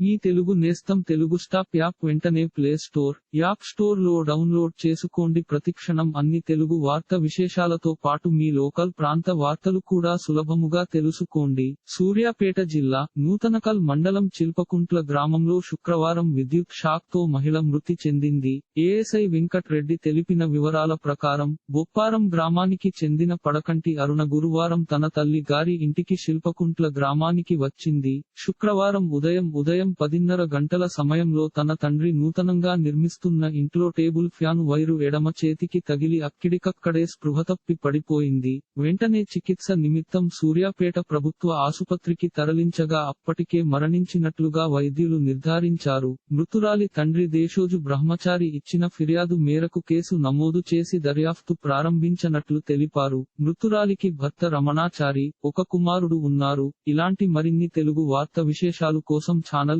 మీ తెలుగు నేస్తం Telugu stop app వెంటనే play store app స్టోర్లో డౌన్లోడ్ చేసుకోండి. ప్రతిక్షణం అన్ని తెలుగు వార్త విశేషాలతో పాటు మీ లోకల్ ప్రాంత వార్తలు కూడా సులభముగా తెలుసుకోండి. సూర్యాపేట జిల్లా నూతనకల్ మండలం చిల్పకుంట్ల గ్రామంలో శుక్రవారం విద్యుత్ షాక్తో మహిళ మృతి చెందింది. ఏఎస్ఐ వెంకట్ రెడ్డి తెలిపిన వివరాల ప్రకారం బొప్పారం గ్రామానికి చెందిన పడకంటి అరుణ గురువారం తన తల్లి గారి ఇంటికి శిల్పకుంట్ల గ్రామానికి వచ్చింది. శుక్రవారం ఉదయం ఉదయం పదిన్నర గంటల సమయంలో తన తండ్రి నూతనంగా నిర్మిస్తున్న ఇంట్లో టేబుల్ ఫ్యాన్ వైరు ఎడమ చేతికి తగిలి అక్కిడికక్కడే స్పృహ తప్పి పడిపోయింది. వెంటనే చికిత్స నిమిత్తం సూర్యాపేట ప్రభుత్వ ఆసుపత్రికి తరలించగా అప్పటికే మరణించినట్లుగా వైద్యులు నిర్ధారించారు. మృతురాలి తండ్రి దేశోజు బ్రహ్మచారి ఇచ్చిన ఫిర్యాదు మేరకు కేసు నమోదు చేసి దర్యాప్తు ప్రారంభించనట్లు తెలిపారు. మృతురాలికి భర్త రమణాచారి ఒక కుమారుడు ఉన్నారు. ఇలాంటి మరిన్ని తెలుగు వార్త విశేషాలు కోసం ఛానల్